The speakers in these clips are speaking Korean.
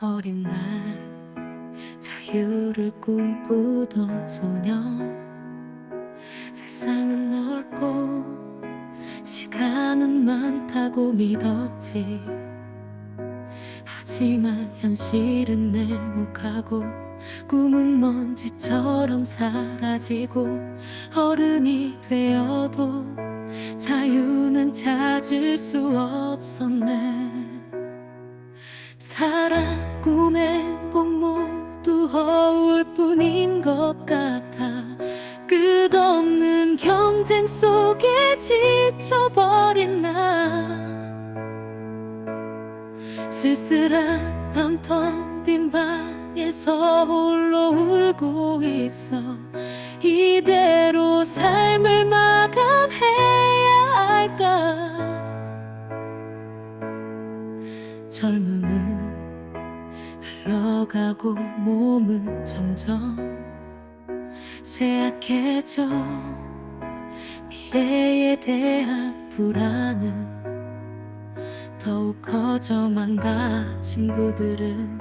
어린 날 자유를 꿈꾸던 소녀. 세상은 넓고 시간은 많다고 믿었지. 하지만 현실은 냉혹하고 꿈은 먼지처럼 사라지고 어른이 되어도 자유는 찾을 수 없었네 경쟁 속에 지쳐버린 나. 쓸쓸한 밤 텅 빈 방에서 홀로 울고 있어. 이대로 삶을 마감해야 할까? 젊음은 흘러가고 몸은 점점 쇠약해져 미래에 대한 불안은 더욱 커져만 가 친구들은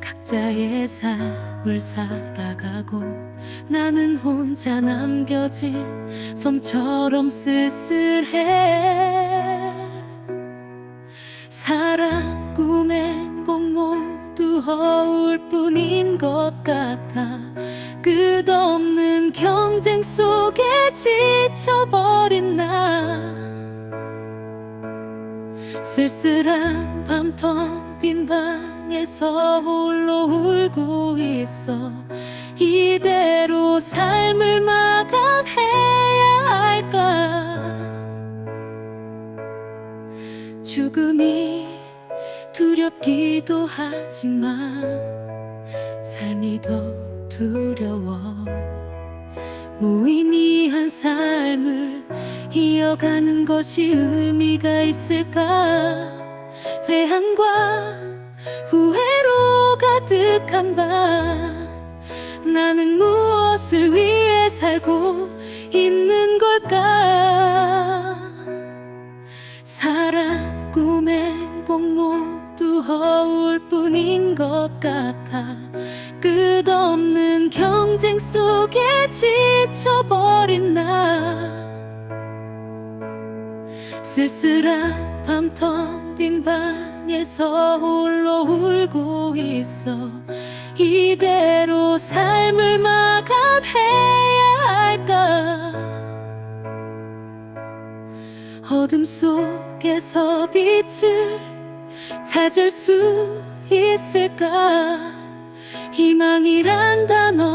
각자의 삶을 살아가고 나는 혼자 남겨진 섬처럼 쓸쓸해. 사랑 꿈 행복 모두 허울 뿐인 것 같아. 끝없는 경쟁 속에 지쳐버린 나. 쓸쓸한 밤 텅 빈 방에서 홀로 울고 있어. 이대로 삶을 마감해야 할까? 죽음이 두렵기도 하지만 삶이 더 두려워 무의미한 삶을 이어가는 것이 의미가 있을까? 회한과 후회로 가득한 밤 나는 무엇을 위해 살고 있는 걸까? 사랑 꿈 행복 모두 허울 뿐인 것 같아. 끝없는 경쟁 속에 지쳐 버린 나. 쓸쓸한 밤 텅 빈 방에서 홀로 울고 있어. 이대로 삶을 마감해야 할까? 어둠 속에서 빛을 찾을 수 있을까? 희망이란 단어는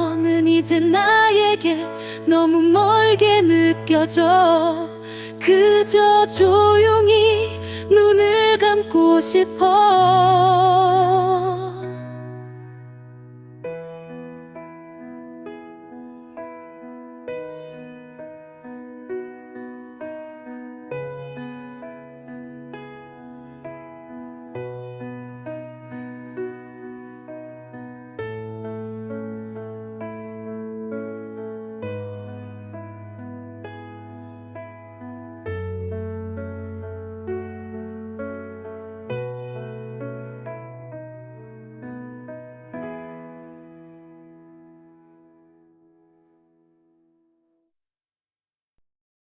이제 나에게 너무 멀게 느껴져. 그저 조용히 눈을 감고 싶어